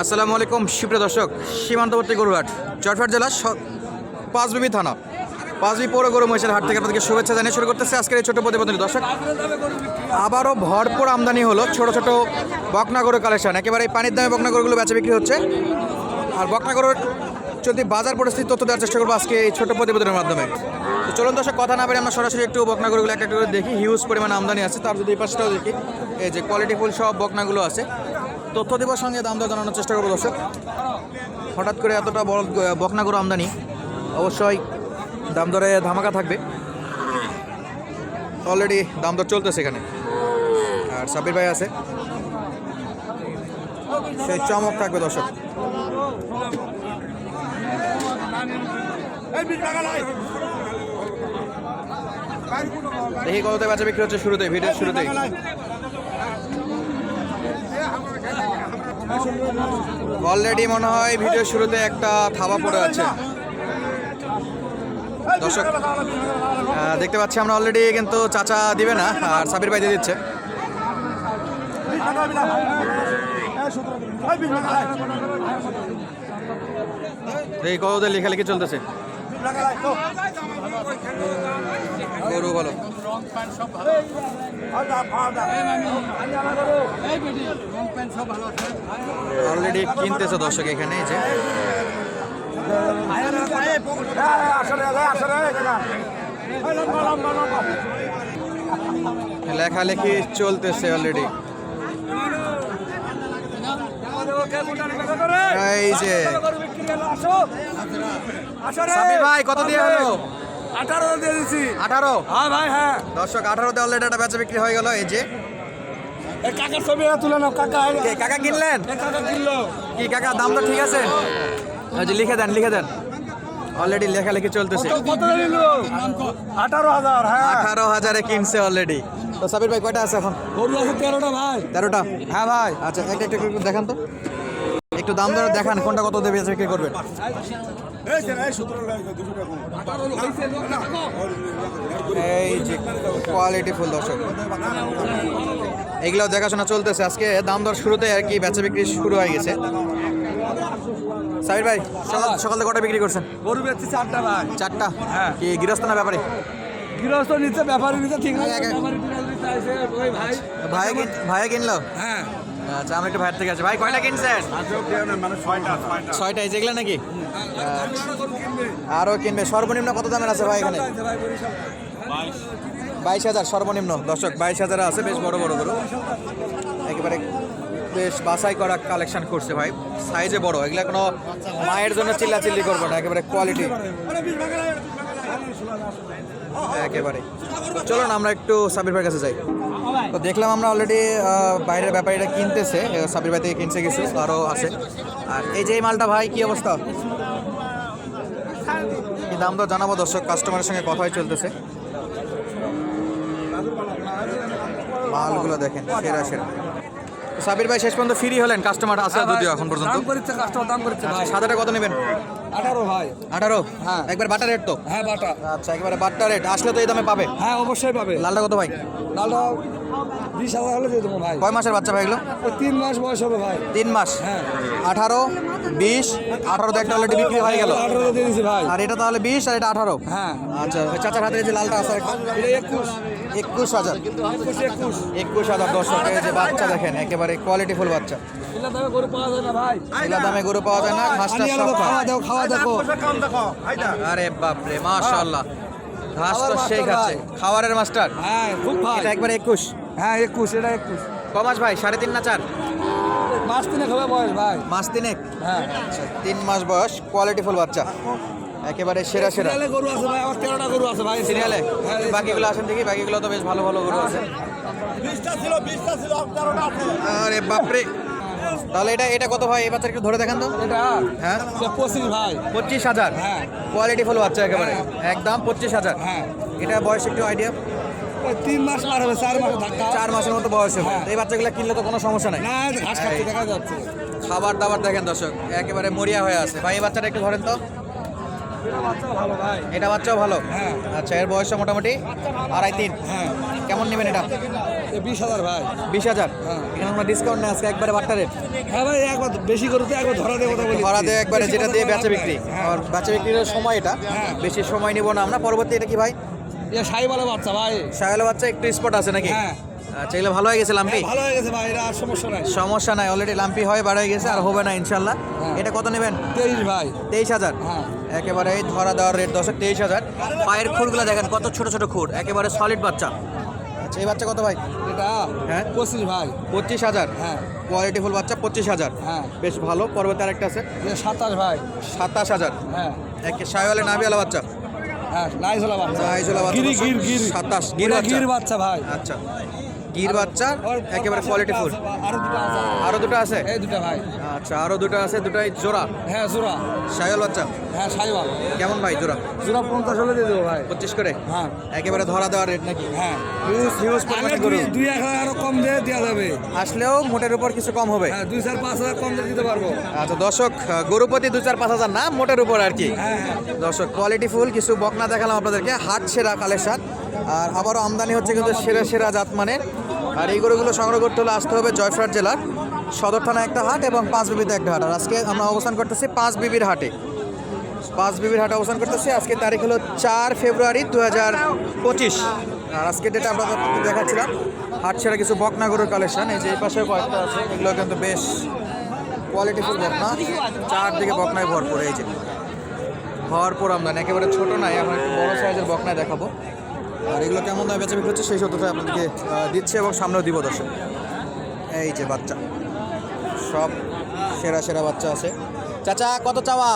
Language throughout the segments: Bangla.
আসসালামু আলাইকুম, সুপ্রিয় দর্শক। সীমান্তবর্তী গরুহাট চটফাট জেলা স- পাঁচবিবি থানা। পাঁচবি পৌর গরু মহিষের হাট থেকে আপনাদেরকে শুভেচ্ছা জানিয়ে শুরু করতেছে আজকের এই ছোট প্রতিবেদন দর্শক, আবারও ভরপুর আমদানি হলো ছোট ছোট বকনা গরু কালেকশন। একেবারে পানির দামে বকনা গরুগুলো বেচা বিক্রি হচ্ছে। আর বকনা গরুর যদি বাজার পরিস্থিতি তথ্য দেওয়ার চেষ্টা করব আজকে এই ছোটো প্রতিবেদনের মাধ্যমে। তো চলুন দর্শক, কথা না পেরে আমরা সরাসরি একটু বকনা গরুগুলো একটা করে দেখি। হিউজ পরিমাণে আমদানি আছে। তার যদি এই পাশটাও দেখি, এই যে কোয়ালিটি ফুল সব বকনাগুলো আছে। তথ্য দেবার সঙ্গে দাম দর জানানোর চেষ্টা করব দর্শক। হঠাৎ করে এতটা বড় বকনা গরু আমদানি, অবশ্যই দাম দরে ধামাকা থাকবে। অলরেডি দাম দর চলতেছে এখানে। আর সাবির ভাই আছে। সেই চমক থাকবে দর্শক। দেখি কততে বেচা বিক্রি হচ্ছে শুরুতে ভিডিওর শুরুতেই। অলরেডি মনে হয় ভিডিও শুরুতে একটা থাবা পড়ে আছে। দর্শক দেখতে পাচ্ছি আমরা অলরেডি কিন্তু চাচা দিবে না, আর সাবির ভাই দিয়ে দিচ্ছে। দেখি কতদের লেখালেখি চলতেছে। গরু ভালো। অলরেডি কিনতেছে দর্শক এখানে যে। লেখালেখি চলতেছে অলরেডি এই যে। ভাই কত দিয়ে হলো? আঠারো দিয়ে দিচ্ছি আঠারো? হ্যাঁ ভাই হ্যাঁ। দর্শক একটা বেচা বিক্রি হয়ে গেল। এই যে। এই কাকার ছবি তুলে নাও কাকা। কাকা কিনলেন? কাকা কিনলো। কি কাকা দাম তো ঠিক আছে? লিখে দেন লিখে দেন। অলরেডি লেখালেখি চলতেছে। আঠারো হাজার হ্যাঁ। আঠারো হাজারে কিনছে অলরেডি তো সাবির ভাই কয়টা আছে এখন? গরু আছে তেরোটা ভাই। তেরোটা? হ্যাঁ ভাই। আচ্ছা একটা একটা একটু দেখান তো। একটু দাম দরে দেখান কোনটা কত দেবে বিক্রি করবেন? এই যে কোয়ালিটি ফুল দর্শক। এগুলো দেখাশোনা চলতেছে। আজকে দাম দর শুরুতে আর কি বেচা বিক্রি শুরু হয়ে গেছে। সাবির ভাই সকাল সকাল থেকে কটা বিক্রি করছেন? গরু বেচছি চারটা ভাই। চারটা? হ্যাঁ। কি গৃহস্থ না ব্যাপারে? গৃহস্থ নিচ্ছে ব্যাপারী নিচ্ছে ঠিক আছে ভাই। ভাই ভাইয়া কিনলো? হ্যাঁ। আচ্ছা আমরা একটু ভাইয়ের থেকে আছে ভাই কয়টা কিনছেন? ছয়টা এই যেগুলো নাকি? আরও কিনবে। সর্বনিম্ন কত দামের আছে ভাই এখানে? বাইশ হাজার সর্বনিম্ন। দর্শক বাইশ হাজার আছে বেশ বড় বড় গরু একেবারে বেশ বাছাই করা কালেকশন করছে ভাই। সাইজে বড়। এগুলা কোনো মায়ের জন্য চিল্লাচিল্লি করব না একেবারে কোয়ালিটি একেবারে। চলুন আমরা একটু সাবির ভাইয়ের কাছে যাই। তো দেখলাম আমরা অলরেডি বাইরের ব্যাপারীরা কিনতেছে সাবির ভাই থেকে কিনছে কিছু আরও আছে। আর এই যে এই মালটা ভাই কি অবস্থা? কি দাম তো জানাব দর্শক? কাস্টমারের সঙ্গে কথাই চলতেছে। মালগুলো দেখেন সেরা সেরা। সাবির ভাই শেষ পর্যন্ত ফ্রি হলেন কাস্টমার আছে যদিও এখন পর্যন্ত। দাম করছে কাস্টমার দাম করছে সাদাটা কত নেবেন? আঠারো ভাই। আঠারো? হ্যাঁ। একবার বাটা রেট তো? হ্যাঁ বাটা। আচ্ছা একবারে বাট্টা রেট আসলে তো এই দামে পাবে? হ্যাঁ অবশ্যই পাবে। লালটা কত ভাই? লালটা বিশ হাজার হলে দিয়ে দেবো ভাই। কয় মাসের বাচ্চা ভাই এগুলো? তিন মাস বয়স হবে ভাই। তিন মাস? হ্যাঁ। আঠারো বিশ আঠারোতে একটা অলরেডি বিক্রি হয়ে গেল। আঠারো দিয়ে দিয়েছি ভাই। আর এটা তাহলে বিশ আর এটা আঠারো? হ্যাঁ। আচ্ছা ওই চাচার হাতে এই যে লালটা আছে এটা একুশ। একুশ হাজার। একুশ একুশ। একুশ হাজার দর্শক যে বাচ্চা দেখেন একেবারে কোয়ালিটি ফুল বাচ্চা। দামে গরু পাওয়া যায় না ভাই। এগুলা দামে গরু পাওয়া যায় না ঘাসটা সব খাওয়া দাও খাওয়া দেখো। আরে বাপরে মাশাআল্লাহ। ঘাস তো খাওয়ার সেই মাস্টার খাচ্ছে হ্যাঁ খুব এটা একবার একুশ। হ্যাঁ একুশ এটা একুশ। কমাস ভাই সাড়ে তিন না চার? মাস তিনে খাবে বয়স ভাই। মাস তিনেক? হ্যাঁ। আচ্ছা, তিন মাস বয়স কোয়ালিটি ফুল বাচ্চা। একেবারে সেরা সেরা। গরু আছে ভাই আমার তেরোটা গরু আছে ভাই। সিরিয়ালে? হ্যাঁ বাকিগুলো আসেন দেখি বাকিগুলো তো বেশ ভালো ভালো গরু আছে। বিশটা ছিল বিশটা ছিল আরে বাপরে। তাহলে এটা এটা কত ভাই? এই বাচ্চাটা একটু ধরে দেখান তো। এটা? হ্যাঁ। পঁচিশ ভাই। পঁচিশ হাজার? হ্যাঁ। কোয়ালিটি ফুল বাচ্চা একেবারে। একদম পঁচিশ হাজার। হ্যাঁ। এটা বয়স একটু আইডিয়া তিন মাস পার হবে চার মাস ধাক্কা। চার মাসের মতো বয়স হবে। হ্যাঁ। এই বাচ্চাগুলো কিনলে তো কোনো সমস্যা নাই। না ঘাস খাচ্ছে দেখা যাচ্ছে। খাবার দাবার দেখেন দর্শক একেবারে মরিয়া হয়ে আছে। ভাই এই বাচ্চাটা একটু ধরেন তো। এটা বাচ্চাও ভালো হ্যাঁ। আচ্ছা এর বয়সটা মোটামুটি? আড়াই তিন। হ্যাঁ। কেমন নেবেন এটা? বিশ হাজার ভাই। বিশ হাজার। এখানে আমরা ডিসকাউন্ট নেই আজকে একবারে বাট্টা রেট হ্যাঁ ভাই একবার বেশি করে তো একবার ধরা দিয়ে কথা বলি ভাড়া দিয়ে একবারে যেটা দিয়ে বেচা বিক্রি। আর বেচা বিক্রির সময় এটা। বেশি সময় নিব না আমরা। পরবর্তী এটা কি ভাই? এ সাই বাচ্চা ভাই। সাহেলা বাচ্চা একটু স্পট আছে নাকি? হ্যাঁ। আচ্ছা এগুলো ভালো হয়ে গেছে লাম্পি? হ্যাঁ, ভালো হয়ে গেছে ভাই এটা আর সমস্যা নাই। সমস্যা নাই অলরেডি লাম্পি হয় বাড়াই গেছে আর হবে না ইনশাল্লাহ হ্যাঁ। এটা কত নেবেন? তেইশ ভাই। তেইশ হাজার? হ্যাঁ। একেবারে ধরা দেওয়ার রেট দশ তেইশ হাজার। পায়ের খুরগুলো দেখেন কত ছোট ছোট খুর একেবারে সলিড বাচ্চা। আচ্ছা এই বাচ্চা কত ভাই? এটা হ্যাঁ। পঁচিশ ভাই। পঁচিশ হাজার? হ্যাঁ। কোয়ালিটি ফুল বাচ্চা পঁচিশ হাজার। হ্যাঁ। বেশ ভালো পরবর্তী আরেকটা আছে। সাতাশ ভাই। সাতাশ হাজার? হ্যাঁ। একে সাইওয়ালে নাবিওয়ালা বাচ্চা। হ্যাঁ নাইজলা বাচ্চা। নাইজলা বাচ্চা গিরি গির গির। সাতাশ, গির বাচ্চা। গির বাচ্চা ভাই। আচ্ছা গির বাচ্চা একেবারে কোয়ালিটি ফুল। আরও দুটো আছে। আরও দুটো আছে? এই দুটো ভাই। আচ্ছা আরও দুটো আছে দুটাই জোড়া? হ্যাঁ জোড়া। সাইওয়াল বাচ্চা? হ্যাঁ সাইওয়াল। কেমন ভাই জোড়া? জোড়া পঞ্চাশ হলে দিয়ে দেবো ভাই। পঁচিশ করে? হ্যাঁ। একেবারে ধরা দেওয়ার রেট নাকি? হ্যাঁ। হিউজ হিউজ পরিমাণে দুই গরু। দুই এক হাজার আরও কম দিয়ে দেওয়া যাবে। আসলেও মোটের উপর কিছু কম হবে। হ্যাঁ দুই চার পাঁচ হাজার কম দিয়ে দিতে পারব। আচ্ছা দর্শক গরুপতি দু চার পাঁচ হাজার না মোটের উপর আর কি। হ্যাঁ হ্যাঁ। দর্শক কোয়ালিটি ফুল কিছু বকনা দেখালাম আপনাদেরকে হাট সেরা কালের কালেকশন। আর আবারও আমদানি হচ্ছে কিন্তু সেরা সেরা জাত মানের আর এই গরুগুলো সংগ্রহ করতে হলে আসতে হবে জয়ফ্রাট জেলার। সদর থানা একটা হাট এবং পাঁচ বিবিতে একটা হাট। আর আজকে আমরা অবস্থান করতেছি পাঁচ বিবির হাটে। পাঁচ বিবির হাটে অবস্থান করতেছি। আজকে তারিখ হলো চার ফেব্রুয়ারি দু হাজার পঁচিশ। আর আজকে যেটা আমরা দেখাচ্ছিলাম। হাট সেরা কিছু বকনা গরুর কালেকশন এই যে এই পাশে কয়েকটা আছে। এগুলো কিন্তু বেশ কোয়ালিটিফুল বকনা। চারদিকে বকনায় ভরপুর। এই যে ভরপুর আমদানি। একেবারে ছোট নাই। এখন একটু বড় সাইজের বকনায় দেখাবো। আর এগুলো কেমন দামে বেচা বিক্রি হচ্ছে সেই সত্যটা আপনাদেরকে দিচ্ছে এবং সামনেও দিব দর্শক। এই যে বাচ্চা। সব সেরা সেরা বাচ্চা আছে। চাচা কত চাওয়া?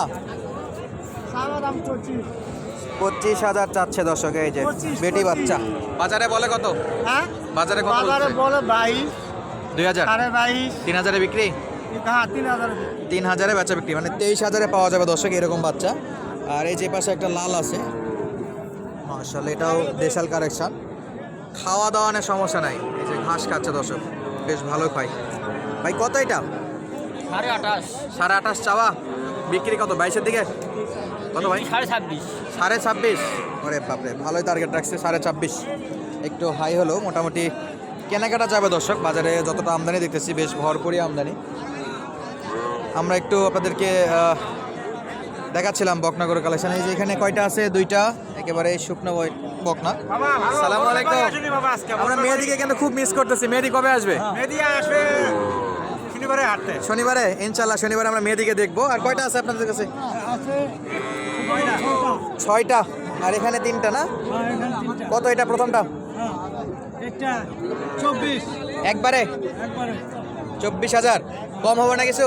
পঁচিশ হাজার চাচ্ছে দর্শক এই যে বেটি বাচ্চা। বাজারে বলে কত? হ্যাঁ? বাজারে কত বাজারে বলে বাইশ। দুই হাজার? সাড়ে বাইশ। তিন হাজারে বিক্রি? হ্যাঁ তিন হাজার তিন হাজারে বেচা বিক্রি মানে তেইশ হাজারে পাওয়া যাবে দর্শক এরকম বাচ্চা। আর এই যে পাশে একটা লাল আছে। মার্শাল এটাও দেশাল কারেকশন। খাওয়া দাওয়া নিয়ে সমস্যা নাই। এই যে ঘাস খাচ্ছে দর্শক বেশ ভালো খাই ভাই কত এটা? সাড়ে আঠাশ। সাড়ে আঠাশ চাওয়া। বিক্রি কত? বাইশের দিকে? কত ভাই? সাড়ে ছাব্বিশ। সাড়ে ছাব্বিশ। ওরে বাপরে ভালোই টার্গেট রাখছে সাড়ে ছাব্বিশ। একটু হাই হলো মোটামুটি কেনাকাটা যাবে দর্শক বাজারে যতটা আমদানি দেখতেছি বেশ ভরপুরই আমদানি। আমরা একটু আপনাদেরকে আহ, দেখাচ্ছিলাম বকনাগর কালেকশন এই যে এখানে কয়টা আছে? দুইটা একেবারে শুকনো বকনা। সালাম আলাইকুম। আমরা মেয়েদিকে কিন্তু খুব মিস করতেছি। মেয়েদি কবে আসবে? মেয়েদি আসবে। শনিবারে হাঁটতে। শনিবারে ইনশাল্লাহ শনিবারে আমরা মেয়েদিকে দেখব। আর কয়টা আছে আপনাদের কাছে? ছয়টা। আর এখানে তিনটা না? কত এটা প্রথমটা? একবারে? চব্বিশ হাজার। কম হবে না কিছু?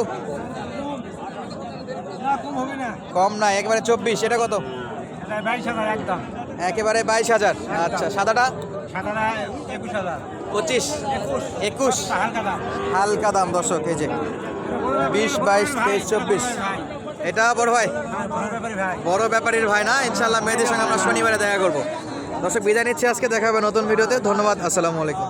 কম না একবারে চব্বিশ। এটা কত? একেবারে বাইশ হাজার। আচ্ছা সাদাটা? সাদাটা একুশ হাজার। পঁচিশ। একুশ। হালকা দাম। দর্শক এই যে বিশ বাইশ তেইশ চব্বিশ। এটা বড় ভাই। হ্যাঁ, ভাই। বড় ব্যাপারীর ভাই না? ইনশাল্লাহ মেয়েদের সঙ্গে আমরা শনিবারে দেখা করব। দর্শক বিদায় নিচ্ছি আজকে দেখাবে নতুন ভিডিওতে। ধন্যবাদ আসসালামু আলাইকুম।